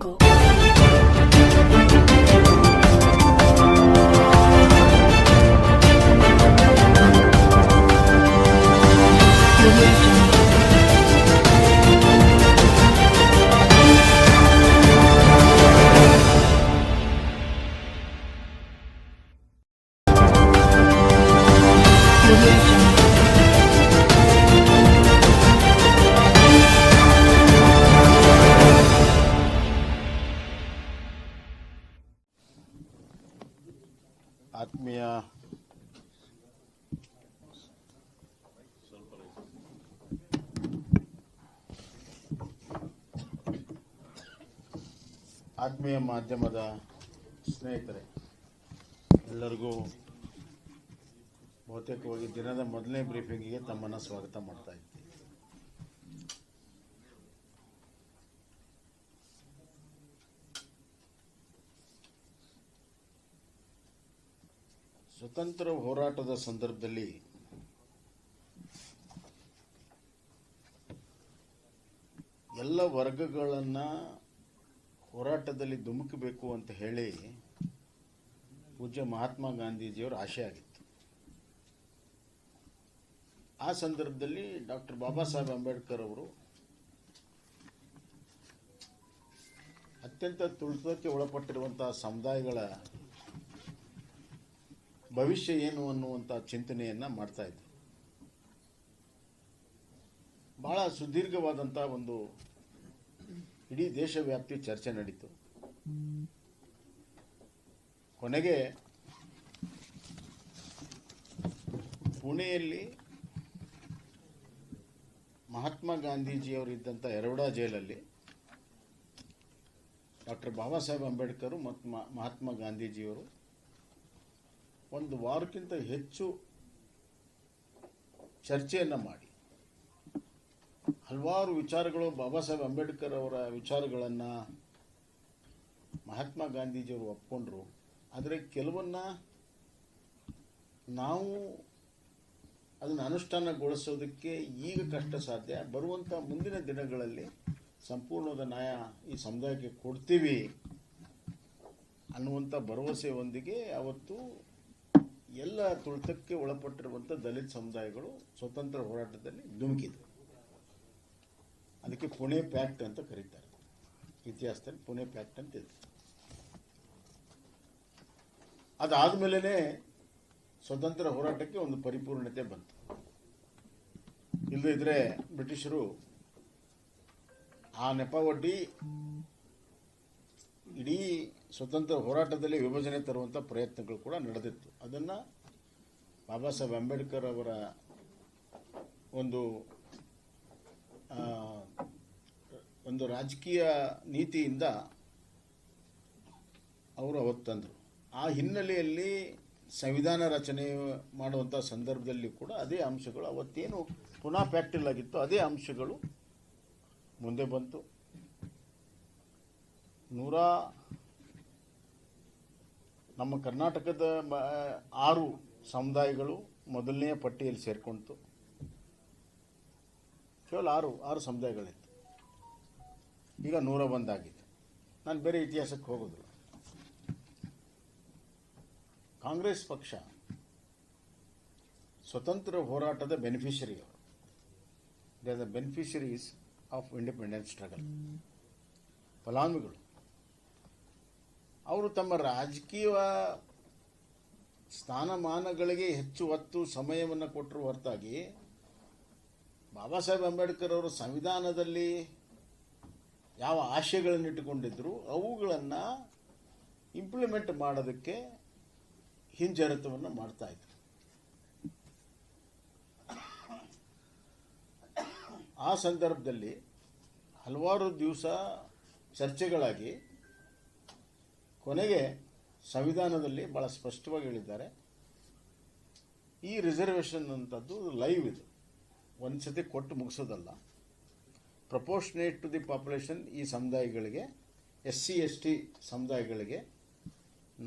ಆತ್ಮೀಯ ಆತ್ಮೀಯ ಮಾಧ್ಯಮದ ಸ್ನೇಹಿತರೆ, ಎಲ್ಲರಿಗೂ ಬಹುತೇಕವಾಗಿ ದಿನದ ಮೊದಲನೇ ಬ್ರೀಫಿಂಗಿಗೆ ತಮ್ಮನ್ನು ಸ್ವಾಗತ ಮಾಡ್ತಾ ಇದ್ದೀನಿ. ಸ್ವತಂತ್ರ ಹೋರಾಟದ ಸಂದರ್ಭದಲ್ಲಿ ಎಲ್ಲ ವರ್ಗಗಳನ್ನ ಹೋರಾಟದಲ್ಲಿ ಧುಮುಕಬೇಕು ಅಂತ ಹೇಳಿ ಪೂಜ್ಯ ಮಹಾತ್ಮ ಗಾಂಧೀಜಿಯವರ ಆಶೆ ಆಗಿತ್ತು. ಆ ಸಂದರ್ಭದಲ್ಲಿ ಡಾಕ್ಟರ್ ಬಾಬಾ ಸಾಹೇಬ್ ಅಂಬೇಡ್ಕರ್ ಅವರು ಅತ್ಯಂತ ತುಳಿತಕ್ಕೆ ಒಳಪಟ್ಟಿರುವಂತಹ ಸಮುದಾಯಗಳ ಭವಿಷ್ಯ ಏನು ಅನ್ನುವಂಥ ಚಿಂತನೆಯನ್ನ ಮಾಡ್ತಾ ಇದ್ರು. ಬಹಳ ಸುದೀರ್ಘವಾದಂಥ ಒಂದು ಇಡೀ ದೇಶವ್ಯಾಪ್ತಿ ಚರ್ಚೆ ನಡೀತು. ಕೊನೆಗೆ ಪುಣೆಯಲ್ಲಿ ಮಹಾತ್ಮ ಗಾಂಧೀಜಿಯವರಿದ್ದಂಥ ಎರವಡಾ ಜೈಲಲ್ಲಿ ಡಾಕ್ಟರ್ ಬಾಬಾ ಸಾಹೇಬ್ ಅಂಬೇಡ್ಕರ್ ಮತ್ತು ಮಹಾತ್ಮ ಗಾಂಧೀಜಿಯವರು ಒಂದು ವಾರಕ್ಕಿಂತ ಹೆಚ್ಚು ಚರ್ಚೆಯನ್ನು ಮಾಡಿ. ಹಲವಾರು ವಿಚಾರಗಳು ಬಾಬಾ ಸಾಹೇಬ್ ಅಂಬೇಡ್ಕರ್ ಅವರ ವಿಚಾರಗಳನ್ನು ಮಹಾತ್ಮ ಗಾಂಧೀಜಿಯವರು ಒಪ್ಕೊಂಡ್ರು. ಆದರೆ ಕೆಲವನ್ನ ನಾವು ಅದನ್ನು ಅನುಷ್ಠಾನಗೊಳಿಸೋದಕ್ಕೆ ಈಗ ಕಷ್ಟ ಸಾಧ್ಯ. ಬರುವಂಥ ಮುಂದಿನ ದಿನಗಳಲ್ಲಿ ಸಂಪೂರ್ಣವಾದ ನ್ಯಾಯ ಈ ಸಮುದಾಯಕ್ಕೆ ಕೊಡ್ತೀವಿ ಅನ್ನುವಂಥ ಭರವಸೆಯೊಂದಿಗೆ ಅವತ್ತು ಎಲ್ಲ ತುಳಿತಕ್ಕೆ ಒಳಪಟ್ಟಿರುವಂಥ ದಲಿತ ಸಮುದಾಯಗಳು ಸ್ವತಂತ್ರ ಹೋರಾಟದಲ್ಲಿ ಧುಮುಕಿದ್ರು ಅದಕ್ಕೆ ಪುಣೆ ಪ್ಯಾಕ್ಟ್ ಅಂತ ಕರೀತಾರೆ. ಇತಿಹಾಸದಲ್ಲಿ ಪುಣೆ ಪ್ಯಾಕ್ಟ್ ಅಂತ ಇದೆ. ಅದಾದ್ಮೇಲೆ ಸ್ವತಂತ್ರ ಹೋರಾಟಕ್ಕೆ ಒಂದು ಪರಿಪೂರ್ಣತೆ ಬಂತು. ಇಲ್ಲದಿದ್ರೆ ಬ್ರಿಟಿಷರು ಆ ನೆಪ ಒಡ್ಡಿ ಇಡೀ ಸ್ವತಂತ್ರ ಹೋರಾಟದಲ್ಲಿ ವಿಭಜನೆ ತರುವಂಥ ಪ್ರಯತ್ನಗಳು ಕೂಡ ನಡೆದಿತ್ತು. ಅದನ್ನು ಬಾಬಾ ಸಾಹೇಬ್ ಅಂಬೇಡ್ಕರ್ ಅವರ ಒಂದು ಒಂದು ರಾಜಕೀಯ ನೀತಿಯಿಂದ ಅವರು ಅವತ್ತು ತಂದರು. ಆ ಹಿನ್ನೆಲೆಯಲ್ಲಿ ಸಂವಿಧಾನ ರಚನೆ ಮಾಡುವಂಥ ಸಂದರ್ಭದಲ್ಲಿ ಕೂಡ ಅದೇ ಅಂಶಗಳು ಅವತ್ತೇನು ಪುನಃ ಪ್ಯಾಕ್ಟಿಲ್ ಆಗಿತ್ತು ಅದೇ ಅಂಶಗಳು ಮುಂದೆ ಬಂತು. ನೂರ ನಮ್ಮ ಕರ್ನಾಟಕದ ಆರು ಸಮುದಾಯಗಳು ಮೊದಲನೆಯ ಪಟ್ಟಿಯಲ್ಲಿ ಸೇರ್ಕೊಂತು. ಕೇವಲ ಆರು ಆರು ಸಮುದಾಯಗಳಿತ್ತು. ಈಗ ನೂರ ಒಂದಾಗಿದೆ. ನಾನು ಬೇರೆ ಇತಿಹಾಸಕ್ಕೆ ಹೋಗೋದಿಲ್ಲ. ಕಾಂಗ್ರೆಸ್ ಪಕ್ಷ ಸ್ವತಂತ್ರ ಹೋರಾಟದ ಬೆನಿಫಿಷರಿ ಅವರು. They are the beneficiaries of independence struggle ಫಲಾನುಭವಿಗಳು. ಅವರು ತಮ್ಮ ರಾಜಕೀಯ ಸ್ಥಾನಮಾನಗಳಿಗೆ ಹೆಚ್ಚು ಒತ್ತು ಸಮಯವನ್ನು ಕೊಟ್ಟರು ಹೊರತಾಗಿ ಬಾಬಾ ಸಾಹೇಬ್ ಅಂಬೇಡ್ಕರ್ ಅವರು ಸಂವಿಧಾನದಲ್ಲಿ ಯಾವ ಆಶಯಗಳನ್ನು ಇಟ್ಟುಕೊಂಡಿದ್ರು, ಅವುಗಳನ್ನು ಇಂಪ್ಲಿಮೆಂಟ್ ಮಾಡೋದಕ್ಕೆ ಹಿಂಜರಿತವನ್ನು ಮಾಡ್ತಾ ಇದ್ರು. ಆ ಸಂದರ್ಭದಲ್ಲಿ ಹಲವಾರು ದಿವಸ ಚರ್ಚೆಗಳಾಗಿ ಕೊನೆಗೆ ಸಂವಿಧಾನದಲ್ಲಿ ಭಾಳ ಸ್ಪಷ್ಟವಾಗಿ ಹೇಳಿದ್ದಾರೆ. ಈ ರಿಸರ್ವೇಷನ್ ಅಂತದ್ದು ಲೈವ್ ಇದು. ಒಂದು ಸತಿ ಕೊಟ್ಟು ಮುಗಿಸೋದಲ್ಲ. ಪ್ರಪೋರ್ಷನೇಟ್ ಟು ದಿ ಪಾಪ್ಯುಲೇಷನ್ ಈ ಸಮುದಾಯಗಳಿಗೆ ಎಸ್ ಸಿ ಎಸ್ ಟಿ ಸಮುದಾಯಗಳಿಗೆ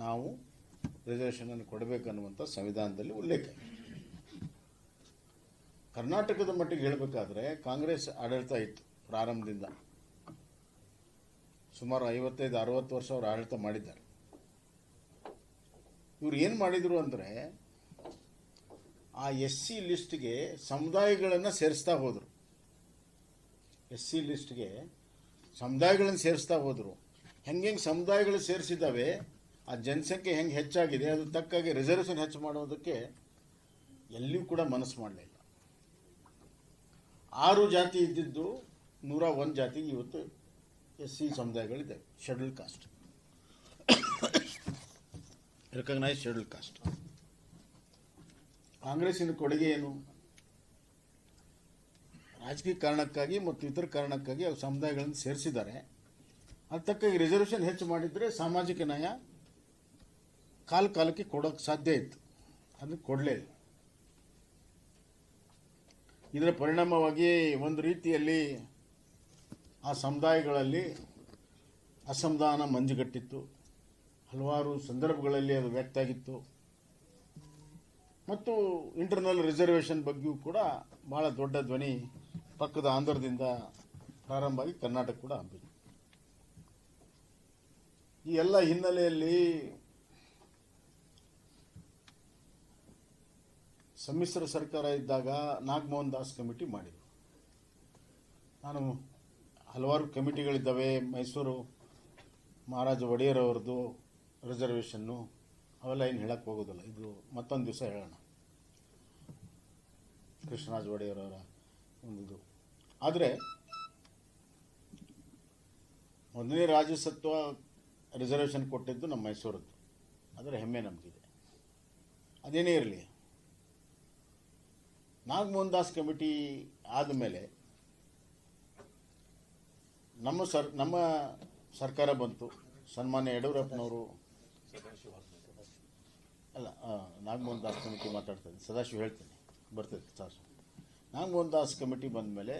ನಾವು ರಿಸರ್ವೇಷನನ್ನು ಕೊಡಬೇಕನ್ನುವಂಥ ಸಂವಿಧಾನದಲ್ಲಿ ಉಲ್ಲೇಖ. ಕರ್ನಾಟಕದ ಮಟ್ಟಿಗೆ ಹೇಳಬೇಕಾದ್ರೆ ಕಾಂಗ್ರೆಸ್ ಆಡಳಿತ ಇತ್ತು ಪ್ರಾರಂಭದಿಂದ. ಸುಮಾರು ಐವತ್ತೈದು, ಅರವತ್ತು ವರ್ಷ ಅವರು ಆಡಳಿತ ಮಾಡಿದ್ದಾರೆ. ಇವ್ರು ಏನು ಮಾಡಿದರು ಅಂದರೆ ಆ ಎಸ್ ಸಿ ಲಿಸ್ಟ್ಗೆ ಸಮುದಾಯಗಳನ್ನು ಸೇರಿಸ್ತಾ ಹೋದರು. ಎಸ್ ಸಿ ಲಿಸ್ಟ್ಗೆ ಸಮುದಾಯಗಳನ್ನು ಸೇರಿಸ್ತಾ ಹೋದರು. ಹೆಂಗೆ ಹೆಂಗೆ ಸಮುದಾಯಗಳು ಸೇರಿಸಿದ್ದಾವೆ, ಆ ಜನಸಂಖ್ಯೆ ಹೆಂಗೆ ಹೆಚ್ಚಾಗಿದೆ, ಅದು ತಕ್ಕಾಗಿ ರಿಸರ್ವೇಷನ್ ಹೆಚ್ಚು ಮಾಡೋದಕ್ಕೆ ಎಲ್ಲಿಯೂ ಕೂಡ ಮನಸ್ಸು ಮಾಡಲಿಲ್ಲ ಆರು ಜಾತಿ ಇದ್ದಿದ್ದು ನೂರ ಒಂದು ಜಾತಿಗೆ ಇವತ್ತು S C ಸಮುದಾಯಗಳಿದ್ದಾವೆ schedule caste recognise schedule caste ಕಾಂಗ್ರೆಸ್ಸಿನ ಕೊಡುಗೆ ಏನು? ರಾಜಕೀಯ ಕಾರಣಕ್ಕಾಗಿ ಮತ್ತು ಇತರ ಕಾರಣಕ್ಕಾಗಿ ಅವ್ರ ಸಮುದಾಯಗಳನ್ನು ಸೇರಿಸಿದ್ದಾರೆ. ಅದ ತಕ್ಕಾಗಿ ರಿಸರ್ವೇಷನ್ ಹೆಚ್ಚು ಮಾಡಿದರೆ ಸಾಮಾಜಿಕ ನ್ಯಾಯ ಕಾಲ ಕಾಲಕ್ಕೆ ಕೊಡೋಕ್ಕೆ ಸಾಧ್ಯ ಇತ್ತು. ಅದನ್ನು ಕೊಡಲೇ ಇಲ್ಲ. ಇದರ ಪರಿಣಾಮವಾಗಿ ಒಂದು ರೀತಿಯಲ್ಲಿ ಆ ಸಮುದಾಯಗಳಲ್ಲಿ ಅಸಮಾಧಾನ ಮಂಜುಗಟ್ಟಿತ್ತು. ಹಲವಾರು ಸಂದರ್ಭಗಳಲ್ಲಿ ಅದು ವ್ಯಕ್ತ ಆಗಿತ್ತು. ಮತ್ತು ಇಂಟರ್ನಲ್ ರಿಸರ್ವೇಷನ್ ಬಗ್ಗೆಯೂ ಕೂಡ ಭಾಳ ದೊಡ್ಡ ಧ್ವನಿ ಪಕ್ಕದ ಆಂಧ್ರದಿಂದ ಪ್ರಾರಂಭ ಆಗಿ ಕರ್ನಾಟಕ ಕೂಡ ಹಬ್ಬಿತು ಈ ಎಲ್ಲ ಹಿನ್ನೆಲೆಯಲ್ಲಿ ಸಮ್ಮಿಶ್ರ ಸರ್ಕಾರ ಇದ್ದಾಗ ನಾಗಮೋಹನ್ ದಾಸ್ ಕಮಿಟಿ ಮಾಡಿದರು. ನಾನು ಹಲವಾರು ಕಮಿಟಿಗಳಿದ್ದಾವೆ, ಮೈಸೂರು ಮಹಾರಾಜ ಒಡೆಯರ್ ಅವ್ರದ್ದು ರಿಸರ್ವೇಷನ್ನು ಅವೆಲ್ಲ ಏನು ಹೇಳಕ್ಕೆ ಹೋಗೋದಿಲ್ಲ. ಇದು ಮತ್ತೊಂದು ದಿವಸ ಹೇಳೋಣ. ಕೃಷ್ಣರಾಜ ಒಡೆಯರ್ ಅವರ ಒಂದು ಆದರೆ ಮೊದಲನೇ ರಾಜ್ಯಸತ್ವ ರಿಸರ್ವೇಷನ್ ಕೊಟ್ಟಿದ್ದು ನಮ್ಮ ಮೈಸೂರದ್ದು ಅದರ ಹೆಮ್ಮೆ ನಮಗಿದೆ. ಅದೇನೇ ಇರಲಿ. ನಾಗಮೋಹನ್ ದಾಸ್ ಕಮಿಟಿ ಆದಮೇಲೆ ನಮ್ಮ ಸರ್ ನಮ್ಮ ಸರ್ಕಾರ ಬಂತು. ಸನ್ಮಾನ್ಯ ಯಡಿಯೂರಪ್ಪನವರು ಅಲ್ಲ ನಾಗಮೋಹನ್ ದಾಸ್ ಕಮಿಟಿ ಮಾತಾಡ್ತದೆ ಸದಾಶಿವ ಹೇಳ್ತೇನೆ. ಬರ್ತದೆ ಸರ್ ನಾಗಮೋಹನ್ ದಾಸ್ ಕಮಿಟಿ ಬಂದ ಮೇಲೆ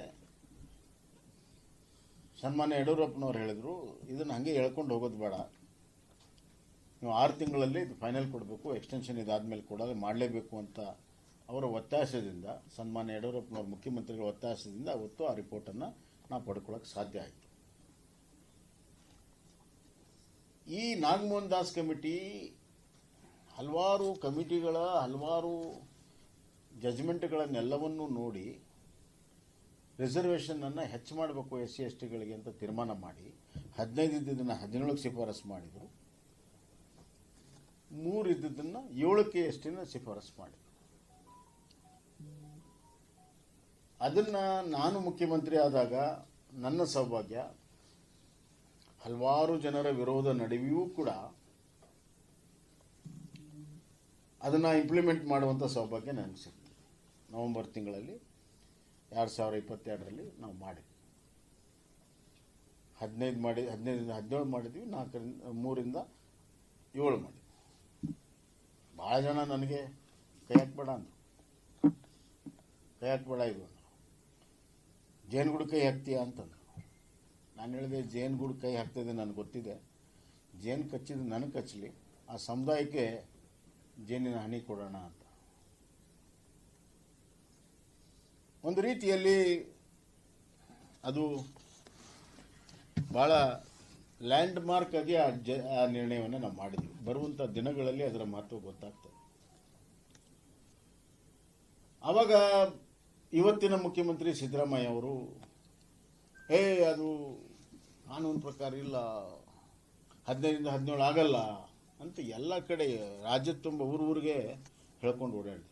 ಸನ್ಮಾನ್ಯ ಯಡಿಯೂರಪ್ಪನವ್ರು ಹೇಳಿದರು, ಇದನ್ನು ಹಾಗೆ ಹೇಳ್ಕೊಂಡು ಹೋಗೋದು ಬೇಡ. ನೀವು ಆರು ತಿಂಗಳಲ್ಲಿ ಇದು ಫೈನಲ್ ಕೊಡಬೇಕು ಎಕ್ಸ್ಟೆನ್ಷನ್ ಇದಾದ್ಮೇಲೆ ಕೂಡ ಮಾಡಲೇಬೇಕು ಅಂತ ಅವರ ಒತ್ತಾಸದಿಂದ, ಸನ್ಮಾನ್ಯ ಯಡಿಯೂರಪ್ಪನವ್ರ ಮುಖ್ಯಮಂತ್ರಿಗಳ ಒತ್ತಾಸದಿಂದ ಅವತ್ತು ಆ ರಿಪೋರ್ಟನ್ನು ನಾವು ಪಡ್ಕೊಳ್ಳೋಕೆ ಸಾಧ್ಯ ಆಯಿತು. ಈ ನಾಗಮೋಹನ್ ದಾಸ್ ಕಮಿಟಿ ಹಲವಾರು ಕಮಿಟಿಗಳ ಹಲವಾರು ಜಜ್ಮೆಂಟ್ಗಳನ್ನೆಲ್ಲವನ್ನೂ ನೋಡಿ ರಿಸರ್ವೇಷನನ್ನು ಹೆಚ್ಚು ಮಾಡಬೇಕು ಎಸ್ ಸಿ ಎಸ್ ಟಿಗಳಿಗೆ ಅಂತ ತೀರ್ಮಾನ ಮಾಡಿ ಹದಿನೈದು ಇದ್ದಿದ್ದನ್ನು ಹದಿನೇಳಕ್ಕೆ ಶಿಫಾರಸು ಮಾಡಿದರು. ಮೂರು ಇದ್ದಿದ್ದನ್ನು ಏಳಕ್ಕೆ ಎಷ್ಟಿನ ಶಿಫಾರಸು ಮಾಡಿದರು. ಅದನ್ನು ನಾನು ಮುಖ್ಯಮಂತ್ರಿ ಆದಾಗ ನನ್ನ ಸೌಭಾಗ್ಯ, ಹಲವಾರು ಜನರ ವಿರೋಧ ನಡುವೆಯೂ ಕೂಡ ಅದನ್ನು ಇಂಪ್ಲಿಮೆಂಟ್ ಮಾಡುವಂಥ ಸೌಭಾಗ್ಯ ನನಗೆ ನವೆಂಬರ್ ತಿಂಗಳಲ್ಲಿ ಎರಡು ಸಾವಿರ ಇಪ್ಪತ್ತೆರಡರಲ್ಲಿ ನಾವು ಮಾಡಿದ್ವಿ. ಹದಿನೈದು ಮಾಡಿ, ಹದಿನೈದರಿಂದ ಹದಿನೇಳು ಮಾಡಿದ್ವಿ, ನಾಲ್ಕರಿಂದ, ಮೂರಿಂದ ಏಳು ಮಾಡಿದ್ವಿ. ಭಾಳ ಜನ ನನಗೆ ಕೈ ಹಾಕ್ಬೇಡ ಅಂದರು. ಕೈ ಹಾಕ್ಬೇಡ ಇದು ಅಂದರು. ಜೇನುಗೂಡು ಕೈ ಹಾಕ್ತೀಯ ಅಂತಂದ್ರು. ನಾನು ಹೇಳಿದೆ ಜೇನುಗೂಡು ಕೈ ಹಾಕ್ತಿದೆ ನನಗೆ ಗೊತ್ತಿದೆ. ಜೇನು ಕಚ್ಚಿದ್ದು ನನಗೆ ಕಚ್ಚಲಿ ಆ ಸಮುದಾಯಕ್ಕೆ ಜೇನಿನ ಹನಿ ಕೊಡೋಣ ಅಂತ. ಒಂದು ರೀತಿಯಲ್ಲಿ ಅದು ಭಾಳ ಲ್ಯಾಂಡ್ ಮಾರ್ಕ್ ಆಗಿ ಆ ಜ, ಆ ನಿರ್ಣಯವನ್ನು ನಾವು ಮಾಡಿದ್ವಿ. ಬರುವಂಥ ದಿನಗಳಲ್ಲಿ ಅದರ ಮಹತ್ವ ಗೊತ್ತಾಗ್ತದೆ. ಆವಾಗ ಇವತ್ತಿನ ಮುಖ್ಯಮಂತ್ರಿ ಸಿದ್ದರಾಮಯ್ಯ ಅವರು, ಏ, ಅದು ಕಾನೂನು ಪ್ರಕಾರ ಇಲ್ಲ, ಹದಿನೈದರಿಂದ ಹದಿನೇಳು ಆಗಲ್ಲ ಅಂತ ಎಲ್ಲ ಕಡೆ ರಾಜ್ಯ ತುಂಬ ಊರು ಊರಿಗೆ ಹೇಳ್ಕೊಂಡು ಓಡಾಡಿದ್ರು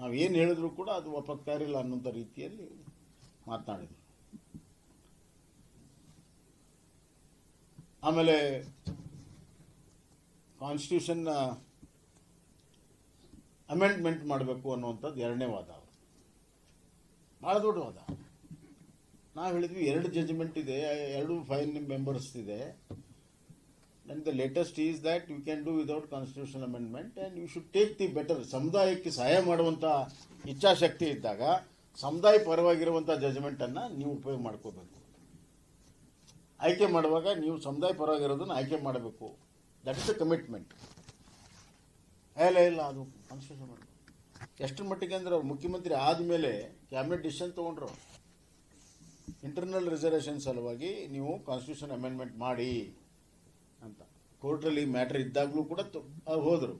ನಾವು ಏನು ಹೇಳಿದ್ರು ಕೂಡ ಅದು ಒಪ್ಪಕ್ತಾರಿಲ್ಲ ಅನ್ನೋಂಥ ರೀತಿಯಲ್ಲಿ ಮಾತನಾಡಿದ್ರು. ಆಮೇಲೆ ಕಾನ್ಸ್ಟಿಟ್ಯೂಷನ್ನ ಅಮೆಂಡ್ಮೆಂಟ್ ಮಾಡಬೇಕು ಅನ್ನುವಂಥದ್ದು ಎರಡನೇ ವಾದ ಅವರು ಭಾಳ ದೊಡ್ಡ ವಾದ. ನಾವು ಹೇಳಿದ್ವಿ ಎರಡು ಜಜ್ಮೆಂಟ್ ಇದೆ, ಎರಡು ಫೈನ್ ಮೆಂಬರ್ಸ್ ಇದೆ. And the latest is that you can do without constitution amendment and you should take the better ಸಮುದಾಯಕ್ಕೆ ಸಹಾಯ ಮಾಡುವಂಥ ಇಚ್ಛಾಶಕ್ತಿ ಇದ್ದಾಗ ಸಮುದಾಯ ಪರವಾಗಿರುವಂಥ ಜಜ್ಮೆಂಟನ್ನು ನೀವು ಉಪಯೋಗ ಮಾಡ್ಕೋಬೇಕು. ಆಯ್ಕೆ ಮಾಡುವಾಗ ನೀವು ಸಮುದಾಯ ಪರವಾಗಿರೋದನ್ನು ಆಯ್ಕೆ ಮಾಡಬೇಕು. ದಟ್ ಇಸ್ ಅ ಕಮಿಟ್ಮೆಂಟ್ ಇಲ್ಲ ಇಲ್ಲ, ಅದು ಕಾನ್ಸ್ಟಿಟ್ಯೂಷನ್ ಮಾಡಬೇಕು ಎಷ್ಟರ ಮಟ್ಟಿಗೆ ಅಂದರೆ ಅವ್ರು ಮುಖ್ಯಮಂತ್ರಿ ಆದಮೇಲೆ ಕ್ಯಾಬಿನೆಟ್ ಡಿಸಿಷನ್ ತೊಗೊಂಡ್ರು. ಇಂಟರ್ನಲ್ ರಿಸರ್ವೇಷನ್ ಸಲುವಾಗಿ ನೀವು ಕಾನ್ಸ್ಟಿಟ್ಯೂಷನ್ ಅಮೆಂಡ್ಮೆಂಟ್ ಮಾಡಿ. ಕೋರ್ಟಲ್ಲಿ ಮ್ಯಾಟ್ರ್ ಇದ್ದಾಗಲೂ ಕೂಡ ಹೋದರು.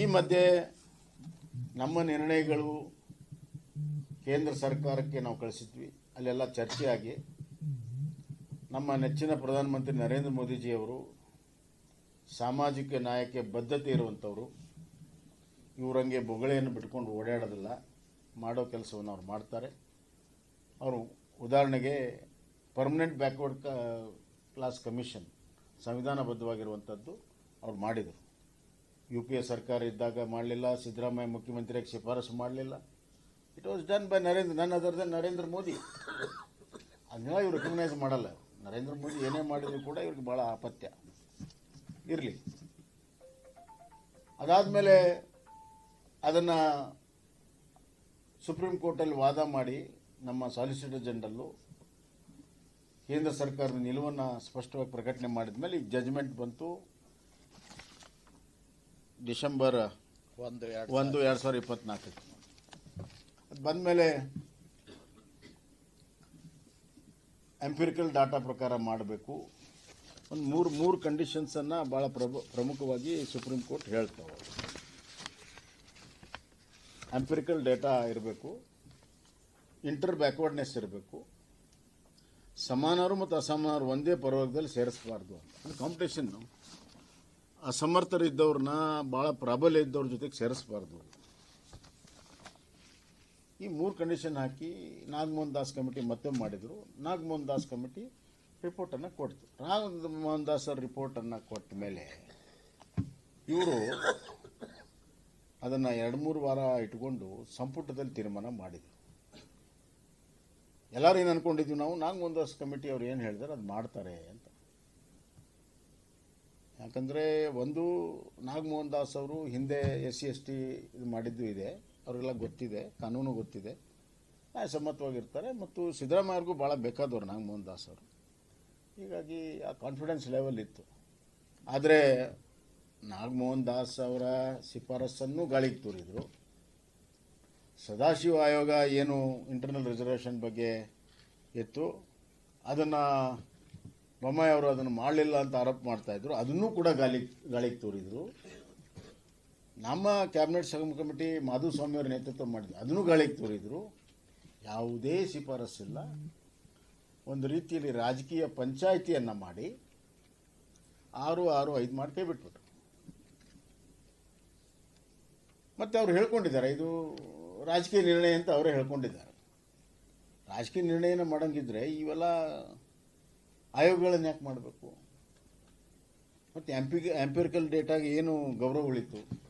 ಈ ಮಧ್ಯೆ ನಮ್ಮ ನಿರ್ಣಯಗಳು ಕೇಂದ್ರ ಸರ್ಕಾರಕ್ಕೆ ನಾವು ಕಳಿಸಿದ್ವಿ. ಅಲ್ಲೆಲ್ಲ ಚರ್ಚೆಯಾಗಿ ನಮ್ಮ ನೆಚ್ಚಿನ ಪ್ರಧಾನಮಂತ್ರಿ ನರೇಂದ್ರ ಮೋದಿಜಿಯವರು ಸಾಮಾಜಿಕ ನ್ಯಾಯಕ್ಕೆ ಬದ್ಧತೆ ಇರುವಂಥವ್ರು, ಇವರಂಗೆ ಬೊಗಳೆಯನ್ನು ಬಿಟ್ಕೊಂಡು ಓಡಾಡೋದಿಲ್ಲ, ಮಾಡೋ ಕೆಲಸವನ್ನು ಅವ್ರು ಮಾಡ್ತಾರೆ. ಅವರು ಉದಾಹರಣೆಗೆ ಪರ್ಮನೆಂಟ್ ಬ್ಯಾಕ್ವರ್ಡ್ ಕ್ಲಾಸ್ ಕಮಿಷನ್. ಸಂವಿಧಾನಬದ್ಧವಾಗಿರುವಂಥದ್ದು ಅವ್ರು ಮಾಡಿದರು. ಯು ಪಿ ಎ ಸರ್ಕಾರ ಇದ್ದಾಗ ಮಾಡಲಿಲ್ಲ, ಸಿದ್ದರಾಮಯ್ಯ ಮುಖ್ಯಮಂತ್ರಿಯಾಗಿ ಶಿಫಾರಸು ಮಾಡಲಿಲ್ಲ. It was done by Narendra none other than Narendra Modi. ಅದನ್ನೆಲ್ಲ ಇವ್ರು ರೆಕಗ್ನೈಸ್ ಮಾಡಲ್ಲ. ನರೇಂದ್ರ ಮೋದಿ ಏನೇ ಮಾಡಿದ್ರು ಕೂಡ ಇವ್ರಿಗೆ ಭಾಳ ಆಪತ್ಯ. ಇರಲಿ. ಅದಾದಮೇಲೆ ಅದನ್ನು ಸುಪ್ರೀಂ ಕೋರ್ಟಲ್ಲಿ ವಾದ ಮಾಡಿ ನಮ್ಮ ಸಾಲಿಸಿಟರ್ ಜನರಲ್ಲು ಕೇಂದ್ರ ಸರ್ಕಾರದ ನಿಲುವನ್ನು ಸ್ಪಷ್ಟವಾಗಿ ಪ್ರಕಟಣೆ ಮಾಡಿದ ಮೇಲೆ ಈಗ ಜಜ್ಮೆಂಟ್ ಬಂತು. ಡಿಸೆಂಬರ್ ಒಂದು ಎರಡು ಒಂದು ಎರಡು ಸಾವಿರದ ಇಪ್ಪತ್ನಾಲ್ಕಕ್ಕೆ. ಅದು ಬಂದಮೇಲೆ ಎಂಪಿರಿಕಲ್ ಡಾಟಾ ಪ್ರಕಾರ ಮಾಡಬೇಕು. ಒಂದು ಮೂರು ಮೂರು ಕಂಡೀಷನ್ಸನ್ನು ಭಾಳ ಪ್ರಭು ಪ್ರಮುಖವಾಗಿ ಸುಪ್ರೀಂ ಕೋರ್ಟ್ ಹೇಳ್ತಾವೆ. ಎಂಪಿರಿಕಲ್ ಡೇಟಾ ಇರಬೇಕು. ಇಂಟರ್ ಬ್ಯಾಕ್ವರ್ಡ್ನೆಸ್ ಇರಬೇಕು. ಸಮಾನರು ಮತ್ತು ಅಸಮಾನರು ಒಂದೇ ಪರವರ್ಗದಲ್ಲಿ ಸೇರಿಸಬಾರ್ದು ಅಂತ. ಕಾಂಪಿಟೇಷನ್ನು ಅಸಮರ್ಥರಿದ್ದವ್ರನ್ನ ಭಾಳ ಪ್ರಾಬಲ್ಯ ಇದ್ದವ್ರ ಜೊತೆಗೆ ಸೇರಿಸಬಾರ್ದು. ಈ ಮೂರು ಕಂಡೀಷನ್ ಹಾಕಿ ನಾಗಮೋಹನ್ ದಾಸ್ ಕಮಿಟಿ ಮತ್ತೆ ಮಾಡಿದರು. ನಾಗಮೋಹನ್ ದಾಸ್ ಕಮಿಟಿ ರಿಪೋರ್ಟನ್ನು ಕೊಡ್ತು. ನಾಗಮೋಹನ್ ದಾಸ್ ಅವ್ರ ರಿಪೋರ್ಟನ್ನು ಕೊಟ್ಟ ಮೇಲೆ ಇವರು ಅದನ್ನು ಎರಡು ಮೂರು ವಾರ ಇಟ್ಕೊಂಡು ಸಂಪುಟದಲ್ಲಿ ತೀರ್ಮಾನ ಮಾಡಿದರು. ಎಲ್ಲರೂ ಏನು ಅಂದ್ಕೊಂಡಿದ್ವಿ ನಾವು? ನಾಗಮೋಹನ್ ದಾಸ್ ಕಮಿಟಿ ಅವ್ರು ಏನು ಹೇಳಿದಾರೆ ಅದು ಮಾಡ್ತಾರೆ ಅಂತ. ಯಾಕಂದರೆ ಒಂದು ನಾಗಮೋಹನ್ ದಾಸ್ ಅವರು ಹಿಂದೆ ಎಸ್ ಸಿ ಎಸ್ ಟಿ ಇದು ಮಾಡಿದ್ದು ಇದೆ. ಅವರಿಗೆಲ್ಲ ಗೊತ್ತಿದೆ, ಕಾನೂನು ಗೊತ್ತಿದೆ. ಸಮ್ಮತವಾಗಿರ್ತಾರೆ ಮತ್ತು ಸಿದ್ದರಾಮಯ್ಯವ್ರಿಗೂ ಭಾಳ ಬೇಕಾದವರು ನಾಗಮೋಹನ್ ದಾಸ್ ಅವರು. ಹೀಗಾಗಿ ಆ ಕಾನ್ಫಿಡೆನ್ಸ್ ಲೆವೆಲ್ ಇತ್ತು. ಆದರೆ ನಾಗಮೋಹನ್ ದಾಸ್ ಅವರ ಶಿಫಾರಸ್ಸನ್ನು ಗಾಳಿಗೆ ತೂರಿದರು. ಸದಾಶಿವ ಆಯೋಗ ಏನು ಇಂಟರ್ನಲ್ ರಿಸರ್ವೇಷನ್ ಬಗ್ಗೆ ಇತ್ತು ಅದನ್ನು ಬೊಮ್ಮಾಯಿ ಅವರು ಅದನ್ನು ಮಾಡಲಿಲ್ಲ ಅಂತ ಆರೋಪ ಮಾಡ್ತಾ ಇದ್ರು, ಅದನ್ನೂ ಕೂಡ ಗಾಳಿ ಗಾಳಿಗೆ ತೋರಿದ್ರು. ನಮ್ಮ ಕ್ಯಾಬಿನೆಟ್ ಸಂಗಮ ಕಮಿಟಿ ಮಾಧುಸ್ವಾಮಿ ಅವರ ನೇತೃತ್ವ ಮಾಡಿದ್ರು, ಅದನ್ನೂ ಗಾಳಿಗೆ ತೋರಿದ್ರು. ಯಾವುದೇ ಶಿಫಾರಸ್ಸಿಲ್ಲ ಒಂದು ರೀತಿಯಲ್ಲಿ ರಾಜಕೀಯ ಪಂಚಾಯಿತಿಯನ್ನು ಮಾಡಿ ಆರು ಆರು, ಐದು ಮಾಡಿ ಬಿಟ್ಬಿಟ್ರು. ಮತ್ತೆ ಅವ್ರು ಹೇಳ್ಕೊಂಡಿದ್ದಾರೆ, ಇದು ರಾಜಕೀಯ ನಿರ್ಣಯ ಅಂತ ಅವರೇ ಹೇಳ್ಕೊಂಡಿದ್ದಾರೆ. ರಾಜಕೀಯ ನಿರ್ಣಯನ ಮಾಡಂಗಿದ್ರೆ ಇವೆಲ್ಲ ಆಯೋಗಗಳನ್ನ ಯಾಕೆ ಮಾಡಬೇಕು? ಮತ್ತು ಎಂಪಿ, ಎಂಪಿರಿಕಲ್ ಡೇಟಾಗೆ ಏನು ಗೌರವ ಉಳಿತು?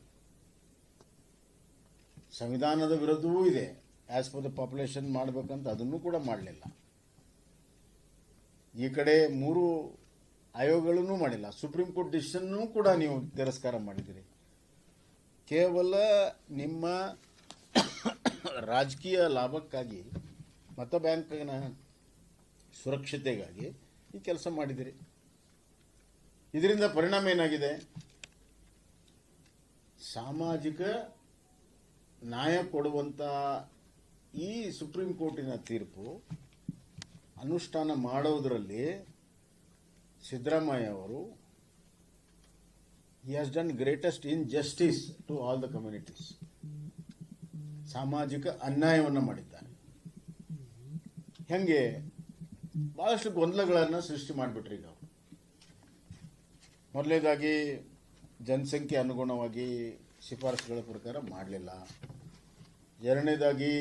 ಸಂವಿಧಾನದ ವಿರುದ್ಧವೂ ಇದೆ. ಆ್ಯಸ್ ಪರ್ ದ ಪಾಪ್ಯುಲೇಷನ್ ಮಾಡಬೇಕಂತ ಅದನ್ನು ಕೂಡ ಮಾಡಲಿಲ್ಲ. ಈ ಕಡೆ ಮೂರು ಆಯೋಗಗಳನ್ನೂ ಮಾಡಿಲ್ಲ. ಸುಪ್ರೀಂ ಕೋರ್ಟ್ ಡಿಸಿಷನ್ನೂ ಕೂಡ ನೀವು ತಿರಸ್ಕಾರ ಮಾಡಿದಿರಿ ಕೇವಲ ನಿಮ್ಮ ರಾಜಕೀಯ ಲಾಭಕ್ಕಾಗಿ, ಮತ ಬ್ಯಾಂಕಿನ ಸುರಕ್ಷತೆಗಾಗಿ ಈ ಕೆಲಸ ಮಾಡಿದಿರಿ. ಇದರಿಂದ ಪರಿಣಾಮ ಏನಾಗಿದೆ? ಸಾಮಾಜಿಕ ನ್ಯಾಯ ಕೊಡುವಂಥ ಈ ಸುಪ್ರೀಂ ಕೋರ್ಟಿನ ತೀರ್ಪು ಅನುಷ್ಠಾನ ಮಾಡೋದರಲ್ಲಿ ಸಿದ್ದರಾಮಯ್ಯ ಅವರು he has done greatest injustice to all the communities ಸಾಮಾಜಿಕ ಅನ್ಯಾಯವನ್ನು ಮಾಡಿದ್ದಾನೆ ಹೆಂಗೆ? ಭಾಳಷ್ಟು ಗೊಂದಲಗಳನ್ನು ಸೃಷ್ಟಿ ಮಾಡಿಬಿಟ್ರಿ ಈಗ ಅವರು. ಮೊದಲನೇದಾಗಿ ಜನಸಂಖ್ಯೆ ಅನುಗುಣವಾಗಿ ಶಿಫಾರಸುಗಳ ಪ್ರಕಾರ ಮಾಡಲಿಲ್ಲ. ಎರಡನೇದಾಗಿ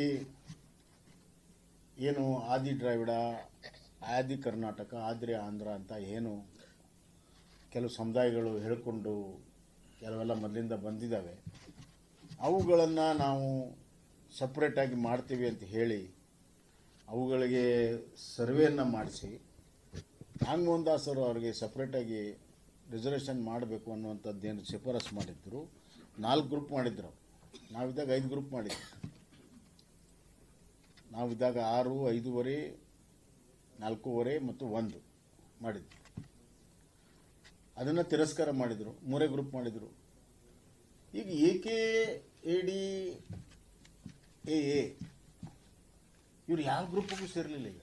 ಏನು ಆದಿ ದ್ರಾವಿಡ, ಆದಿ ಕರ್ನಾಟಕ, ಆದ್ರೆ ಆಂಧ್ರ ಅಂತ ಏನು ಕೆಲವು ಸಮುದಾಯಗಳು ಹೇಳಿಕೊಂಡು ಕೆಲವೆಲ್ಲ ಮೊದಲಿಂದ ಬಂದಿದ್ದಾವೆ. ಅವುಗಳನ್ನು ನಾವು ಸಪ್ರೇಟಾಗಿ ಮಾಡ್ತೀವಿ ಅಂತ ಹೇಳಿ ಅವುಗಳಿಗೆ ಸರ್ವೆಯನ್ನು ಮಾಡಿಸಿ ಹ್ಯಾಂಗ್ ದಾಸ್ ಅವರು ಅವರಿಗೆ ಸಪ್ರೇಟಾಗಿ ರಿಸರ್ವೇಷನ್ ಮಾಡಬೇಕು ಅನ್ನುವಂಥದ್ದೇನು ಶಿಫಾರಸು ಮಾಡಿದ್ದರು ನಾಲ್ಕು ಗ್ರೂಪ್ ಮಾಡಿದ್ರು. ನಾವಿದ್ದಾಗ ಐದು ಗ್ರೂಪ್ ಮಾಡಿದ್ವಿ. ನಾವಿದ್ದಾಗ ಆರು, ಐದೂವರೆ, ನಾಲ್ಕೂವರೆ ಮತ್ತು ಒಂದು ಮಾಡಿದ್ರು ಅದನ್ನು ತಿರಸ್ಕಾರ ಮಾಡಿದರು, ಮೂರೇ ಗ್ರೂಪ್ ಮಾಡಿದರು. ಈಗ ಏಕೆ ಎ ಡಿ ಎ ಏ. ಇವ್ರು ಯಾವ ಗ್ರೂಪ್ಗೂ ಸೇರಲಿಲ್ಲ ಈಗ?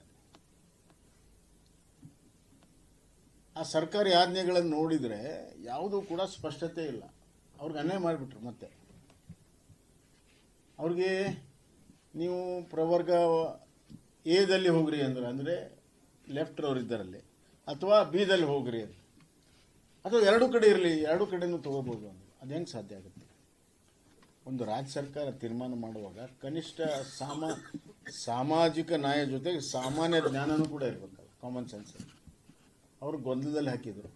ಆ ಸರ್ಕಾರಿ ಆಜ್ಞೆಗಳನ್ನು ನೋಡಿದರೆ ಯಾವುದೂ ಕೂಡ ಸ್ಪಷ್ಟತೆ ಇಲ್ಲ. ಅವ್ರಿಗೆ ಅನ್ಯಾಯ ಮಾಡಿಬಿಟ್ರು ಮತ್ತೆ. ಅವ್ರಿಗೆ ನೀವು ಪ್ರವರ್ಗ ಎದಲ್ಲಿ ಹೋಗ್ರಿ ಅಂದ್ರೆ, ಅಂದರೆ ಲೆಫ್ಟ್ ಅವ್ರು ಇದ್ದಾರಲ್ಲಿ, ಅಥವಾ ಬಿದಲ್ಲಿ ಹೋಗ್ರಿ ಅಂತ. ಅಥವಾ ಎರಡು ಕಡೆ ಇರಲಿ, ಎರಡು ಕಡೆನೂ ತೊಗೋಬೋದು ಅಂದ್ರೆ. ಅದು ಹೆಂಗೆ ಸಾಧ್ಯ ಆಗುತ್ತೆ? ಒಂದು ರಾಜ್ಯ ಸರ್ಕಾರ ತೀರ್ಮಾನ ಮಾಡುವಾಗ ಕನಿಷ್ಠ ಸಾಮ, ಸಾಮಾಜಿಕ ನ್ಯಾಯ ಜೊತೆಗೆ ಸಾಮಾನ್ಯ ಜ್ಞಾನನೂ ಕೂಡ ಇರಬೇಕಲ್ಲ ಕಾಮನ್ ಸೆನ್ಸ್ ಅವರು ಗೊಂದಲದಲ್ಲಿ ಹಾಕಿದರು.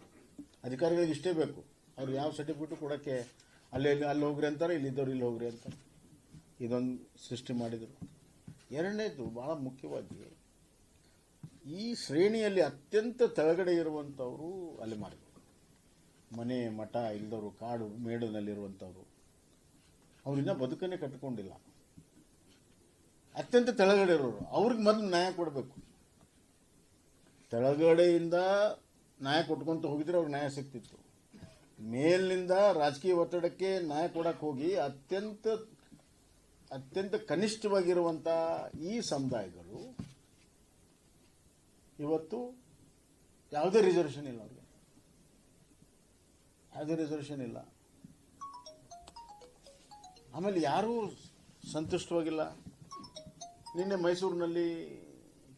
ಅಧಿಕಾರಿಗಳಿಗೆ ಇಷ್ಟೇ ಬೇಕು. ಅವ್ರು ಯಾವ ಸರ್ಟಿಫಿಕೇಟು ಕೊಡೋಕ್ಕೆ ಅಲ್ಲಿ ಅಲ್ಲಿ ಹೋಗ್ರಿ ಅಂತಾರೆ ಇಲ್ಲಿದ್ದವ್ರು ಇಲ್ಲಿ ಹೋಗ್ರಿ ಅಂತಾರೆ. ಇದೊಂದು ಸೃಷ್ಟಿ ಮಾಡಿದರು. ಎರಡನೇದು ಭಾಳ ಮುಖ್ಯವಾಗಿ ಈ ಶ್ರೇಣಿಯಲ್ಲಿ ಅತ್ಯಂತ ತೆಳಗಡೆ ಇರುವಂಥವರು ಅಲ್ಲಿ ಮಾರಿದರು ಮನೆ, ಮಠ ಇಲ್ಲದವರು ಕಾಡು ಮೇಡಿನಲ್ಲಿರುವಂಥವ್ರು ಅವ್ರಿನ್ನ ಬದುಕನ್ನೇ ಕಟ್ಟಿಕೊಂಡಿಲ್ಲ. ಅತ್ಯಂತ ತೆಳಗಡೆ ಇರೋರು ಅವ್ರಿಗೆ ಮೊದಲು ನ್ಯಾಯ ಕೊಡಬೇಕು. ತೆಳಗಡೆಯಿಂದ ನ್ಯಾಯ ಕೊಟ್ಕೊಂತ ಹೋಗಿದ್ರೆ ಅವ್ರಿಗೆ ನ್ಯಾಯ ಸಿಗ್ತಿತ್ತು ಮೇಲಿನಿಂದ ರಾಜಕೀಯ ಒತ್ತಡಕ್ಕೆ ನ್ಯಾಯ ಕೊಡಕ್ಕೆ ಹೋಗಿ ಅತ್ಯಂತ ಅತ್ಯಂತ ಕನಿಷ್ಠವಾಗಿರುವಂಥ ಈ ಸಮುದಾಯಗಳು ಇವತ್ತು ಯಾವುದೇ ರಿಸರ್ವೇಷನ್ ಇಲ್ಲ ಅವ್ರಿಗೆ. ಯಾವುದೇ ರಿಸರ್ವೇಷನ್ ಇಲ್ಲ. ಆಮೇಲೆ ಯಾರೂ ಸಂತುಷ್ಟವಾಗಿಲ್ಲ. ನಿನ್ನೆ ಮೈಸೂರಿನಲ್ಲಿ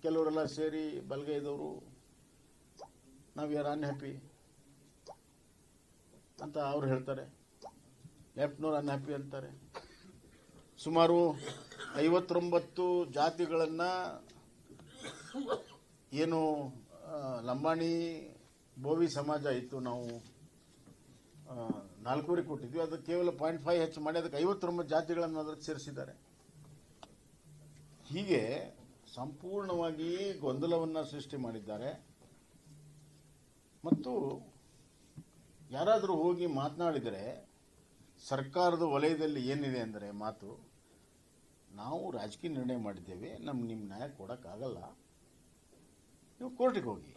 ಕೆಲವರೆಲ್ಲ ಸೇರಿ ಬಲಗೈದವರು ನಾವು ಯಾರು ಅನ್ಹ್ಯಾಪಿ ಅಂತ ಅವ್ರು ಹೇಳ್ತಾರೆ. ಲೆಫ್ಟ್ನವ್ರು ಅನ್ಹ್ಯಾಪಿ ಅಂತಾರೆ. ಸುಮಾರು ಐವತ್ತೊಂಬತ್ತು ಜಾತಿಗಳನ್ನು ಏನು ಲಂಬಾಣಿ ಬೋವಿ ಸಮಾಜ ಇತ್ತು ನಾವು ನಾಲ್ಕೂವರೆ ಕೊಟ್ಟಿದ್ವಿ. ಅದು ಕೇವಲ ಪಾಯಿಂಟ್ ಫೈವ್ ಹೆಚ್ಚು ಮಾಡಿ, ಅದಕ್ಕೆ ಐವತ್ತೊಂಬತ್ತು ಜಾತಿಗಳನ್ನು ಅದಕ್ಕೆ ಸೇರಿಸಿದ್ದಾರೆ. ಹೀಗೆ ಸಂಪೂರ್ಣವಾಗಿ ಗೊಂದಲವನ್ನು ಸೃಷ್ಟಿ ಮಾಡಿದ್ದಾರೆ. ಮತ್ತು ಯಾರಾದರೂ ಹೋಗಿ ಮಾತನಾಡಿದರೆ, ಸರ್ಕಾರದ ವಲಯದಲ್ಲಿ ಏನಿದೆ ಅಂದರೆ ಮಾತು, ನಾವು ರಾಜಕೀಯ ನಿರ್ಣಯ ಮಾಡಿದ್ದೇವೆ ನಮ್ಮ ನಿಮ್ಮ ನ್ಯಾಯ ಕೊಡೋಕ್ಕಾಗಲ್ಲ. ನೀವು ಕೋರ್ಟಿಗೆ ಹೋಗಿ.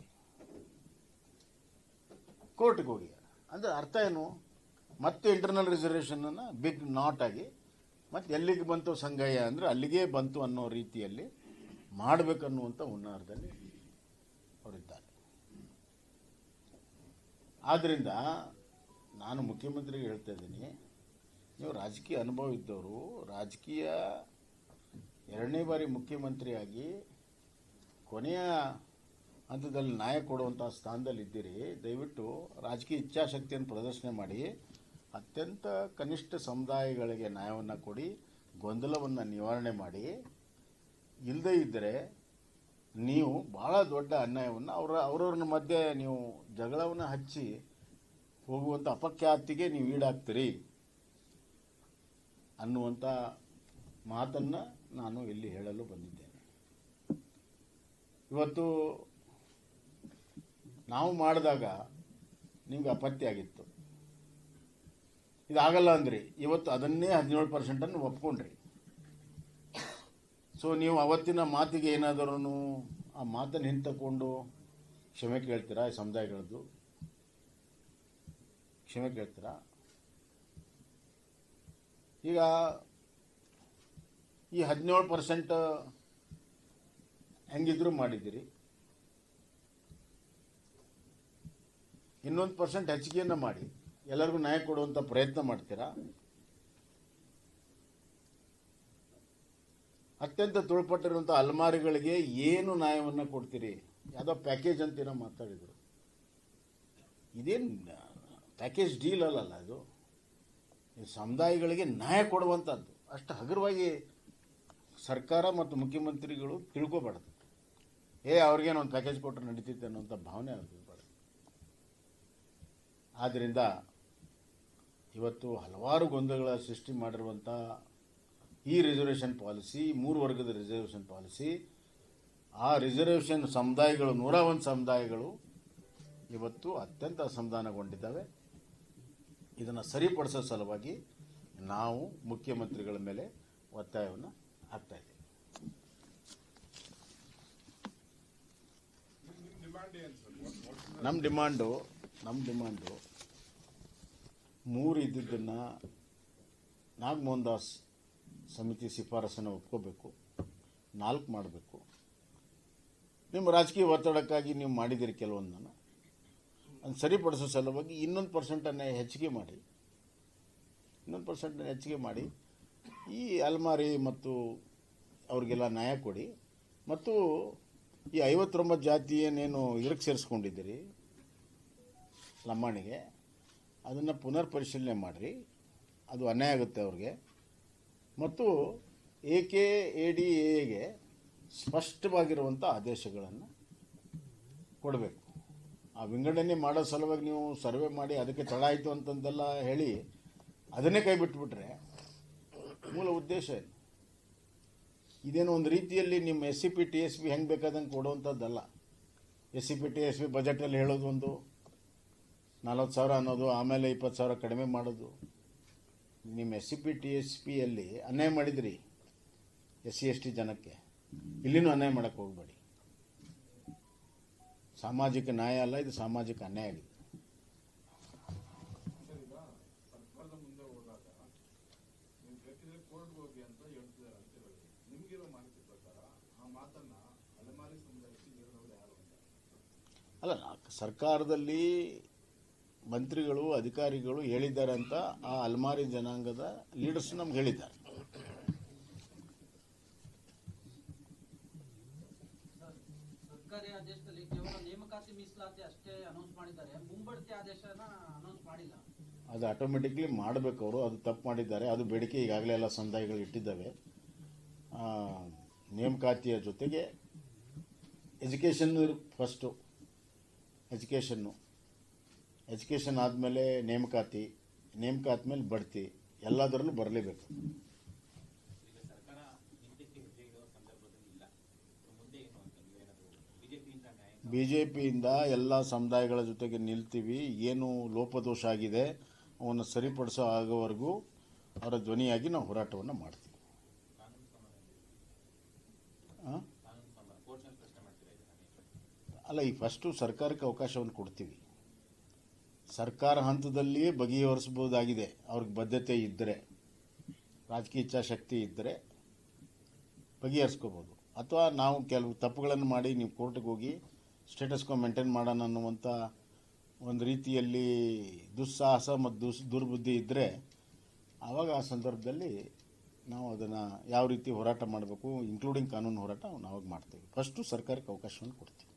ಕೋರ್ಟಿಗೆ ಹೋಗಿ. ಅಂದರೆ ಅರ್ಥ ಏನು? ಮತ್ತೆ ಇಂಟರ್ನಲ್ ರಿಸರ್ವೇಷನನ್ನು ಬಿಗ್ ನಾಟ್ ಆಗಿ, ಮತ್ತು ಎಲ್ಲಿಗೆ ಬಂತು ಸಂಗಯ್ಯ ಅಂದರೆ ಅಲ್ಲಿಗೆ ಬಂತು ಅನ್ನೋ ರೀತಿಯಲ್ಲಿ ಮಾಡಬೇಕನ್ನುವಂಥ ಹುನ್ನಾರದಲ್ಲಿ ಅವರಿದ್ದಾರೆ ಆದ್ದರಿಂದ ನಾನು ಮುಖ್ಯಮಂತ್ರಿಗೆ ಹೇಳ್ತಾ ಇದ್ದೀನಿ, ನೀವು ರಾಜಕೀಯ ಅನುಭವ ಇದ್ದವರು ರಾಜಕೀಯ ಎರಡನೇ ಬಾರಿ ಮುಖ್ಯಮಂತ್ರಿಯಾಗಿ ಕೊನೆಯ ಹಂತದಲ್ಲಿ ನ್ಯಾಯ ಕೊಡುವಂಥ ಸ್ಥಾನದಲ್ಲಿ ಇದ್ದೀರಿ ದಯವಿಟ್ಟು ರಾಜಕೀಯ ಇಚ್ಛಾಶಕ್ತಿಯನ್ನು ಪ್ರದರ್ಶನ ಮಾಡಿ ಅತ್ಯಂತ ಕನಿಷ್ಠ ಸಮುದಾಯಗಳಿಗೆ ನ್ಯಾಯವನ್ನು ಕೊಡಿ, ಗೊಂದಲವನ್ನು ನಿವಾರಣೆ ಮಾಡಿ. ಇಲ್ಲದೇ ಇದ್ದರೆ ನೀವು ಭಾಳ ದೊಡ್ಡ ಅನ್ಯಾಯವನ್ನು ಅವರ ಅವರವ್ರ ಮಧ್ಯೆ ನೀವು ಜಗಳವನ್ನು ಹಚ್ಚಿ ಹೋಗುವಂಥ ಅಪಖ್ಯಾತಿಗೆ ನೀವು ಈಡಾಗ್ತೀರಿ ಅನ್ನುವಂಥ ಮಾತನ್ನು ನಾನು ಇಲ್ಲಿ ಹೇಳಲು ಬಂದಿದ್ದೇನೆ. ಇವತ್ತು ನಾವು ಮಾಡಿದಾಗ ನಿಮ್ಗೆ ಅಪತ್ಯ ಆಗಿತ್ತು. ಇದಾಗಲ್ಲ ಅಂದ್ರಿ. ಇವತ್ತು ಅದನ್ನೇ ಹದಿನೇಳು ಪರ್ಸೆಂಟನ್ನು ಒಪ್ಕೊಂಡ್ರಿ. ಸೊ ನೀವು ಅವತ್ತಿನ ಮಾತಿಗೆ ಏನಾದರೂ ಆ ಮಾತನ್ನು ಹಿಂತಕೊಂಡು ಕ್ಷಮೆ ಕೇಳ್ತೀರಾ? ಈ ಸಮುದಾಯಗಳದ್ದು. ಕ್ಷಮೆ ಕೇಳ್ತೀರಾ? ಈಗ ಈ ಹದಿನೇಳು ಪರ್ಸೆಂಟ್ ಹೆಂಗಿದ್ರು ಮಾಡಿದ್ದೀರಿ. ಇನ್ನೊಂದು ಪರ್ಸೆಂಟ್ ಹೆಚ್ಚಿಗೆಯನ್ನು ಮಾಡಿ. ಎಲ್ಲರಿಗೂ ನ್ಯಾಯ ಕೊಡುವಂಥ ಪ್ರಯತ್ನ ಮಾಡ್ತೀರಾ? ಅತ್ಯಂತ ತುಳ್ಪಟ್ಟಿರುವಂಥ ಅಲ್ಮಾರಿಗಳಿಗೆ ಏನು ನ್ಯಾಯವನ್ನು ಕೊಡ್ತೀರಿ? ಯಾವುದೋ ಪ್ಯಾಕೇಜ್ ಅಂತೀನೋ ಮಾತಾಡಿದರು. ಇದೇನು ಪ್ಯಾಕೇಜ್ ಡೀಲ್ ಅಲ್ಲಲ್ಲ ಅದು ಸಮುದಾಯಗಳಿಗೆ ನ್ಯಾಯ ಕೊಡುವಂಥದ್ದು ಅಷ್ಟು ಹಗುರವಾಗಿ ಸರ್ಕಾರ ಮತ್ತು ಮುಖ್ಯಮಂತ್ರಿಗಳು ತಿಳ್ಕೊಬಾರ್ದು. ಏ, ಅವ್ರಿಗೇನು ಒಂದು ಪ್ಯಾಕೇಜ್ ಕೊಟ್ಟರೆ ನಡೀತೈತೆ ಅನ್ನೋಂಥ ಭಾವನೆ ಅವ್ರಿಗೆ ಆದ್ದರಿಂದ ಇವತ್ತು ಹಲವಾರು ಗೊಂದಲಗಳ ಸೃಷ್ಟಿ ಮಾಡಿರುವಂಥ ಈ ರಿಸರ್ವೇಷನ್ ಪಾಲಿಸಿ ಮೂರು ವರ್ಗದ ರಿಸರ್ವೇಷನ್ ಪಾಲಿಸಿ ಆ ರಿಸರ್ವೇಷನ್ ಸಮುದಾಯಗಳು ನೂರ ಒಂದು ಸಮುದಾಯಗಳು ಇವತ್ತು ಅತ್ಯಂತ ಅಸಮಾಧಾನಗೊಂಡಿದ್ದಾವೆ. ಇದನ್ನು ಸರಿಪಡಿಸೋ ಸಲುವಾಗಿ ನಾವು ಮುಖ್ಯಮಂತ್ರಿಗಳ ಮೇಲೆ ಒತ್ತಾಯವನ್ನು ಹಾಕ್ತಾ ಇದ್ದೀವಿ. ನಮ್ಮ ಡಿಮಾಂಡು ನಮ್ಮ ಡಿಮಾಂಡು ಮೂರು ಇದ್ದಿದ್ದನ್ನು ನಾಗಮೋಹನ್ ದಾಸ್ ಸಮಿತಿ ಶಿಫಾರಸನ್ನು ಒಪ್ಕೋಬೇಕು. ನಾಲ್ಕು ಮಾಡಬೇಕು. ನಿಮ್ಮ ರಾಜಕೀಯ ಒತ್ತಡಕ್ಕಾಗಿ ನೀವು ಮಾಡಿದ್ದೀರಿ ಕೆಲವೊಂದನ್ನು. ಅದನ್ನು ಸರಿಪಡಿಸೋ ಸಲುವಾಗಿ ಇನ್ನೊಂದು ಪರ್ಸೆಂಟನ್ನು ಹೆಚ್ಚಿಗೆ ಮಾಡಿ. ಇನ್ನೊಂದು ಪರ್ಸೆಂಟನ್ನು ಹೆಚ್ಚಿಗೆ ಮಾಡಿ. ಈ ಅಲ್ಮಾರಿ ಮತ್ತು ಅವ್ರಿಗೆಲ್ಲ ನ್ಯಾಯ ಕೊಡಿ. ಮತ್ತು ಈ ಐವತ್ತೊಂಬತ್ತು ಜಾತಿಯನ್ನೇನು ಇದಕ್ಕೆ ಸೇರಿಸ್ಕೊಂಡಿದ್ದೀರಿ ಲಂಬಾಣಿಗೆ ಅದನ್ನು ಪುನರ್ ಪರಿಶೀಲನೆ ಮಾಡಿರಿ. ಅದು ಅನ್ಯಾಯ ಆಗುತ್ತೆ ಅವ್ರಿಗೆ. ಮತ್ತು ಎ ಕೆ ಎ ಡಿ ಎಗೆ ಸ್ಪಷ್ಟವಾಗಿರುವಂಥ ಆದೇಶಗಳನ್ನು ಕೊಡಬೇಕು. ಆ ವಿಂಗಡಣೆ ಮಾಡೋ ಸಲುವಾಗಿ ನೀವು ಸರ್ವೆ ಮಾಡಿ ಅದಕ್ಕೆ ತಡ ಆಯಿತು ಅಂತಂದೆಲ್ಲ ಹೇಳಿ ಅದನ್ನೇ ಕೈ ಬಿಟ್ಬಿಟ್ರೆ ಮೂಲ ಉದ್ದೇಶ ಏನು? ಇದೇನು ಒಂದು ರೀತಿಯಲ್ಲಿ ನಿಮ್ಮ S C P, T S B ಹೆಂಗೆ ಬೇಕಾದಂಗೆ ಕೊಡುವಂಥದ್ದಲ್ಲ S C P, T S B ಬಜೆಟಲ್ಲಿ ಹೇಳೋದು ಒಂದು ನಲ್ವತ್ತು ಸಾವಿರ ಅನ್ನೋದು ಆಮೇಲೆ ಇಪ್ಪತ್ತು ಸಾವಿರ ಕಡಿಮೆ ಮಾಡೋದು. ನಿಮ್ಮ S C P T S ಪಿಯಲ್ಲಿ ಅನ್ಯಾಯ ಮಾಡಿದ್ರಿ, ಎಸ್ ಸಿ, ಎಸ್ ಟಿ ಜನಕ್ಕೆ. ಇಲ್ಲಿನೂ ಅನ್ಯಾಯ ಮಾಡೋಕ್ಕೆ ಹೋಗಬೇಡಿ. ಸಾಮಾಜಿಕ ನ್ಯಾಯ ಅಲ್ಲ, ಇದು ಸಾಮಾಜಿಕ ಅನ್ಯಾಯ ಆಗಿದೆ ಅಲ್ಲ, ಸರ್ಕಾರದಲ್ಲಿ ಮಂತ್ರಿಗಳು ಅಧಿಕಾರಿಗಳು ಹೇಳಿದ್ದಾರೆ ಅಂತ ಆ ಅಲ್ಮಾರಿ ಜನಾಂಗದ ಲೀಡರ್ಸ್ ನಮ್ಗೆ ಹೇಳಿದ್ದಾರೆ. ಅದು ಆಟೋಮೆಟಿಕ್ಲಿ ಮಾಡಬೇಕು ಅವರು. ಅದು ತಪ್ಪು ಮಾಡಿದ್ದಾರೆ. ಅದು ಬೇಡಿಕೆ ಈಗಾಗಲೇ ಎಲ್ಲ ಸಂದಾಯಗಳು ಇಟ್ಟಿದ್ದಾವೆ. ನೇಮಕಾತಿಯ ಜೊತೆಗೆ ಎಜುಕೇಷನ್ ಫಸ್ಟು ಎಜುಕೇಷನ್ನು ಎಜುಕೇಷನ್ ಆದಮೇಲೆ ನೇಮಕಾತಿ ನೇಮಕಾತಿ ಮೇಲೆ ಬಡ್ತಿ ಎಲ್ಲದರಲ್ಲೂ ಬರಲೇಬೇಕು. ಬಿ ಜೆ ಪಿಯಿಂದ ಎಲ್ಲ ಸಮುದಾಯಗಳ ಜೊತೆಗೆ ನಿಲ್ತೀವಿ. ಏನು ಲೋಪದೋಷ ಆಗಿದೆ ಅವನ್ನು ಸರಿಪಡಿಸೋ ಆಗೋವರೆಗೂ ಅವರ ಧ್ವನಿಯಾಗಿ ನಾವು ಹೋರಾಟವನ್ನು ಮಾಡ್ತೀವಿ. ಅಲ್ಲ ಈ ಫಸ್ಟು ಸರ್ಕಾರಕ್ಕೆ ಅವಕಾಶವನ್ನು ಕೊಡ್ತೀವಿ. ಸರ್ಕಾರ ಹಂತದಲ್ಲಿಯೇ ಬಗೆಹರಿಸ್ಬೋದಾಗಿದೆ ಅವ್ರಿಗೆ ಬದ್ಧತೆ ಇದ್ದರೆ, ರಾಜಕೀಯ ಇಚ್ಛಾಶಕ್ತಿ ಇದ್ದರೆ ಬಗೆಹರಿಸ್ಕೋಬೋದು ಅಥವಾ ನಾವು ಕೆಲವು ತಪ್ಪುಗಳನ್ನು ಮಾಡಿ ನೀವು ಕೋರ್ಟ್ಗೆ ಹೋಗಿ ಸ್ಟೇಟಸ್ಕೋ ಮೇಂಟೈನ್ ಮಾಡೋಣ ಅನ್ನುವಂಥ ಒಂದು ರೀತಿಯಲ್ಲಿ ದುಸ್ಸಾಹಸ ಮತ್ತು ದುಸ್, ದುರ್ಬುದ್ಧಿ ಇದ್ದರೆ, ಆವಾಗ ಆ ಸಂದರ್ಭದಲ್ಲಿ ನಾವು ಅದನ್ನು ಯಾವ ರೀತಿ ಹೋರಾಟ ಮಾಡಬೇಕು ಇನ್ಕ್ಲೂಡಿಂಗ್ ಕಾನೂನು ಹೋರಾಟ ನಾವು ಅವಾಗ ಮಾಡ್ತೀವಿ. ಫಸ್ಟು ಸರ್ಕಾರಕ್ಕೆ ಅವಕಾಶವನ್ನು ಕೊಡ್ತೀವಿ.